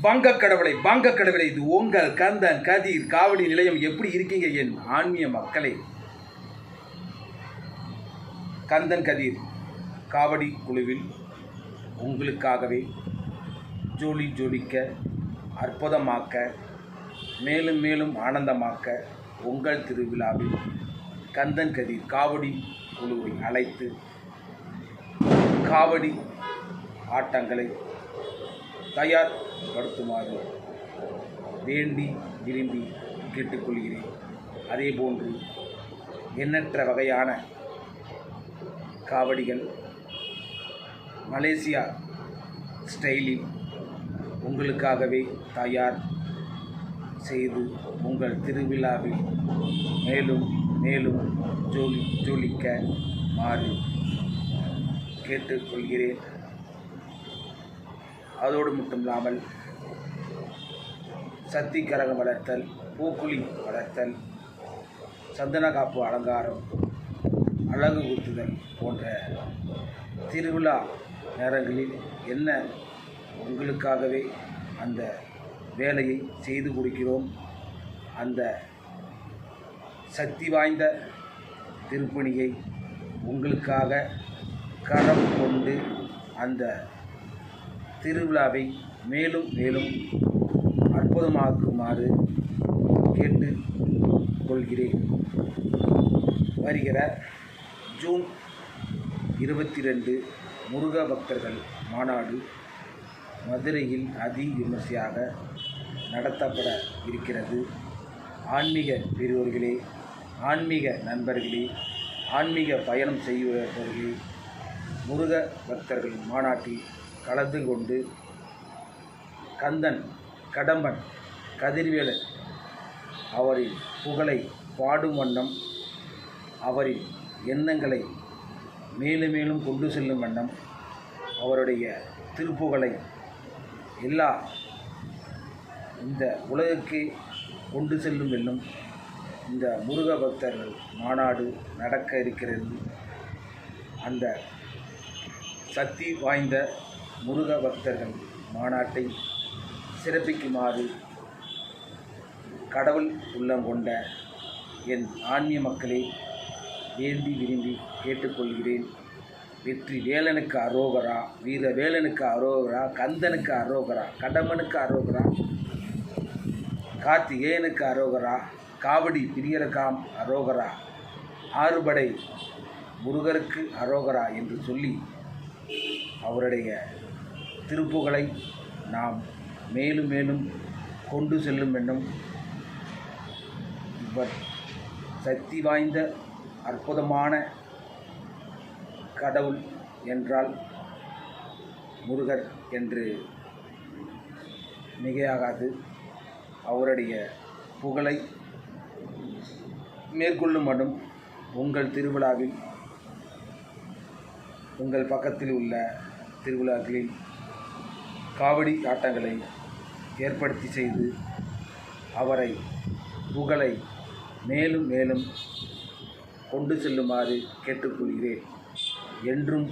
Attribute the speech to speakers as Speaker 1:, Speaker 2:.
Speaker 1: வங்கக் கடவுளை வங்கக் கடவுளை இது உங்கள் கந்தன் கதிர் காவடி நிலையம் எப்படி இருக்கீங்க என் ஆன்மீக மக்களே? கந்தன் கதிர் காவடி குழுவில் உங்களுக்காகவே ஜோலி ஜோலிக்க அற்புதமாக்க மேலும் மேலும் ஆனந்தமாக்க உங்கள் திருவிழாவில் கந்தன் கதிர் காவடி குழுவை அழைத்து காவடி ஆட்டங்களை தயார்படுத்துமாறு வேண்டி விரும்பி கேட்டுக்கொள்கிறேன். அதேபோன்று எண்ணற்ற வகையான காவடிகள் மலேசியா ஸ்டைலில் உங்களுக்காகவே தயார் செய்து உங்கள் திருவிழாவில் மேலும் மேலும் ஜோலி ஜோலிக்க மாறு கேட்டுக்கொள்கிறேன். அதோடு மட்டும் இல்லாமல் சக்தி கரகம் வளர்த்தல் பூக்குழி வளர்த்தல் சந்தன காப்பு அலங்காரம் அழகு குத்துதல் போன்ற திருவிழா நேரங்களில் என்ன உங்களுக்காகவே அந்த வேலையை செய்து கொடுக்கிறோம் அந்த சக்தி வாய்ந்த திருப்பணியை உங்களுக்காக கரம் கொண்டு அந்த திருவிழாவை மேலும் மேலும் அற்புதமாக்குமாறு கேட்டு கொள்கிறேன் வருகிற ஜூன் இருபத்தி ரெண்டு முருக பக்தர்கள் மாநாடு மதுரையில் அதி விமர்சையாக நடத்தப்பட இருக்கிறது. ஆன்மீக பெரியோர்களே ஆன்மீக நண்பர்களே ஆன்மீக பயணம் செய்வர்களே முருக பக்தர்கள் மாநாட்டில் கலந்து கொண்டு கந்தன் கடம்பன் கதிர்வேலன் அவரின் புகழை பாடும் வண்ணம் அவரின் எண்ணங்களை மேலும் மேலும் கொண்டு செல்லும் வண்ணம் அவருடைய திருப்புகழை எல்லா இந்த உலகுக்கு கொண்டு செல்லும் வெல்லும் இந்த முருக பக்தர்கள் மாநாடு நடக்க இருக்கிறது. அந்த சக்தி வாய்ந்த முருக பக்தர்கள் மாநாட்டை சிறப்பிக்குமாறு கடவுள் உள்ளம் கொண்ட என் ஆன்மீக மக்களை வேண்டி விரும்பி கேட்டுக்கொள்கிறேன். வெற்றி வேலனுக்கு அரோகரா வீர வேலனுக்கு அரோகரா கந்தனுக்கு அரோகரா கடமனுக்கு அரோகரா கார்த்திகேயனுக்கு அரோகரா காவடி பிரியரகாம் அரோகரா ஆறுபடை முருகருக்கு அரோகரா என்று சொல்லி அவருடைய திருப்புகளை நாம் மேலும் மேலும் கொண்டு செல்லும் என்னும் இவர் சக்தி வாய்ந்த அற்புதமான கடவுள் என்றால் முருகர் என்று மிகையாகாது. அவருடைய புகழை மேற்கொள்ளும் மட்டும் உங்கள் திருவிழாவில் உங்கள் பக்கத்தில் உள்ள திருவிழாக்களில் காவடி ஆட்டங்களை ஏற்படுத்தி செய்து அவரை புகழை மேலும் மேலும் கொண்டு செல்லுமாறு கேட்டுக்கொள்கிறேன். என்றும்